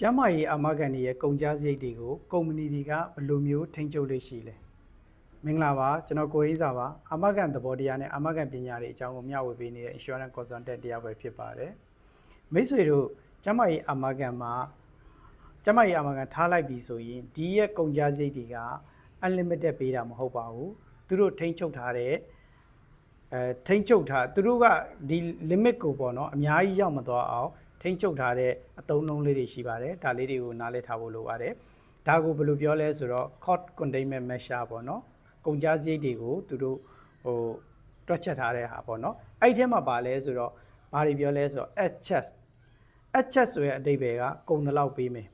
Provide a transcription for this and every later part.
ကျန်းမာရေးအာမခံတွေရဲ့ကုန်ကျစရိတ်တွေကိုကုမ္ပဏီတွေကဘယ်လိုမျိုးထိန်းချုပ်လို့ရှိလဲမင်္ဂလာပါကျွန်တော်ကိုအေးစာပါအာမခံသဘောတရားနဲ့အာမခံပညာတွေအကြောင်းကိုမျှဝေပေးနေတဲ့ insurance consultant တရားပဲဖြစ်ပါတယ်မိတ်ဆွေတို့ကျန်းမာရေးအာမခံမှာကျန်းမာရေးအာမခံထားလိုက်ပြီဆိုရင်ဒီရဲ့ကုန်ကျစရိတ်တွေက unlimited ပေးတာမဟုတ်ပါဘူးသူတို့ထိန်းချုပ်ထားတဲ့အဲထိန်းချုပ်ထားသူတို့ကဒီ limit ကိုပေါ့နော်အများကြီးရောက်မသွားအောင် ထိန်းချုပ်ထားတဲ့အသုံးနှုန်းလေးတွေရှိပါတယ်ဒါလေးတွေကိုနားလည်ထားဖို့လိုပါတယ်ဒါကိုဘယ်လိုပြောလဲဆိုတော့ cost containment measure ပေါ့နော်ကုန်ကျစရိတ်တွေကိုသူတို့ဟိုတွက်ချက်ထားတဲ့ဟာပေါ့နော်အဲ့ဒီထဲမှာပါလဲဆိုတော့ဘာတွေပြောလဲဆိုတော့ access access ဆိုရဲ့အဓိပ္ပာယ်ကကုန်တလောက်ပေးမယ်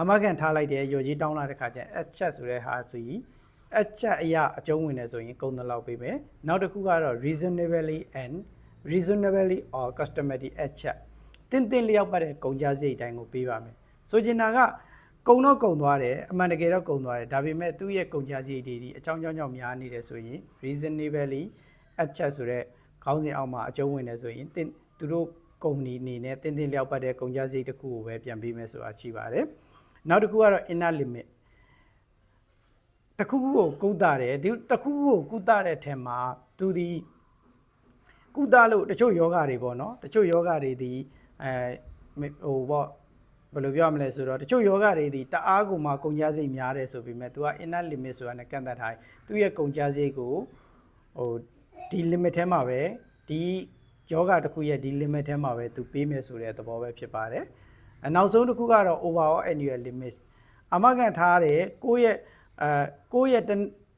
အမကန်ထားလိုက်တဲ့ရော်ကြီးတောင်းလာတဲ့ခါကျရင် access ဆိုတဲ့ဟာဆိုရင်အချက်အရာအကျုံးဝင်နေဆိုရင်ကုန်တလောက်ပေးမယ်နောက်တစ်ခုကတော့ reasonably and reasonably or customary အချက် တင်းတင်းလျောက်ပတ်တဲ့ကုန်ကြစရိတ်တိုင်းကိုပေးပါမယ်ဆိုချင်တာကကုံတော့ကုံသွားတယ်အမှန်တကယ်တော့ကုံသွားတယ်ဒါပေမဲ့သူ့ရဲ့ကုန်ကြစရိတ်တွေဒီအကြောင်းကြောင်းကြောင့်များနေတယ်ဆိုရင် reasonably အချက်ဆိုတဲ့ခေါင်းစဉ်အောက်မှာအကျုံးဝင်နေဆိုရင်တင်းသူတို့ကုမ္ပဏီအနေနဲ့တင်းတင်းလျောက်ပတ်တဲ့ကုန်ကြစရိတ်တစ်ခုကိုပဲပြန်ပေးမယ်ဆိုတာရှိပါတယ်နောက်တစ်ခုကတော့ inner limit တစ်ခုခုကိုကုသတယ်ဒီတစ်ခုခုကိုကုသတဲ့ထဲမှာသူဒီကုသလို့တချို့ယောဂတွေပေါ့နော်တချို့ယောဂတွေဒီ အဲဟိုပေါ့ဘယ်လိုပြောရမလဲဆိုတော့တချို့ယောဂတွေဒီတအားကိုမှကုန်ကြစိတ်များတယ်ဆိုပေမဲ့သူက inner limit ဆိုတာနဲ့ကန့်သတ်ထားတယ်သူရဲ့ကုန်ကြစိတ်ကိုဟိုဒီ limit ထဲမှာပဲဒီယောဂတစ်ခုရဲ့ဒီ limit ထဲမှာပဲသူပေးမယ်ဆိုတဲ့သဘောပဲဖြစ်ပါတယ်အနောက်ဆုံးတစ်ခုကတော့ overall annual limit အမကန်ထားတဲ့ကိုယ့်ရဲ့အဲကိုယ့်ရဲ့တ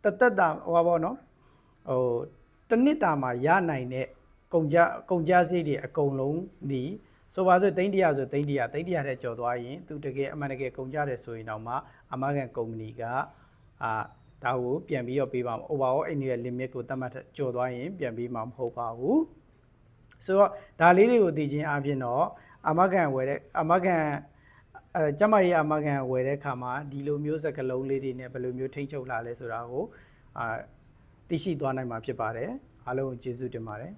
တသက်တာဟိုပါပေါ့နော်ဟိုတစ်နှစ်တာမှာရနိုင်တဲ့ကုန်ကြကုန်ကြစရိတ်တွေအကုန်လုံးหนี ဆိုပါစို့သိန်း100ဆိုသိန်း100သိန်း100တဲ့ကျော်သွားရင်သူတကယ်အမှန်တကယ်ကုန်ကြတယ်ဆိုရင်တော့မှအမကန်ကုမ္ပဏီကအာဒါကိုပြန်ပြီးတော့ပေးပါမယ် overall annual limit ကိုသတ်မှတ်ကျော်သွားရင်ပြန်ပြီးမှမဟုတ်ပါဘူးဆိုတော့ဒါလေးတွေကိုသိချင်းအပြင်တော့အမကန်ဝယ်တဲ့အမကန်အဲကျမကြီးအမကန်ဝယ်တဲ့ခါမှာဒီလိုမျိုးစကလုံးလေးတွေနဲ့ဘယ်လိုမျိုးထိမ့်ချုပ်လာလဲဆိုတာကိုအာသိရှိသွားနိုင်မှာဖြစ်ပါတယ်အားလုံးကိုကျေးဇူးတင်ပါတယ်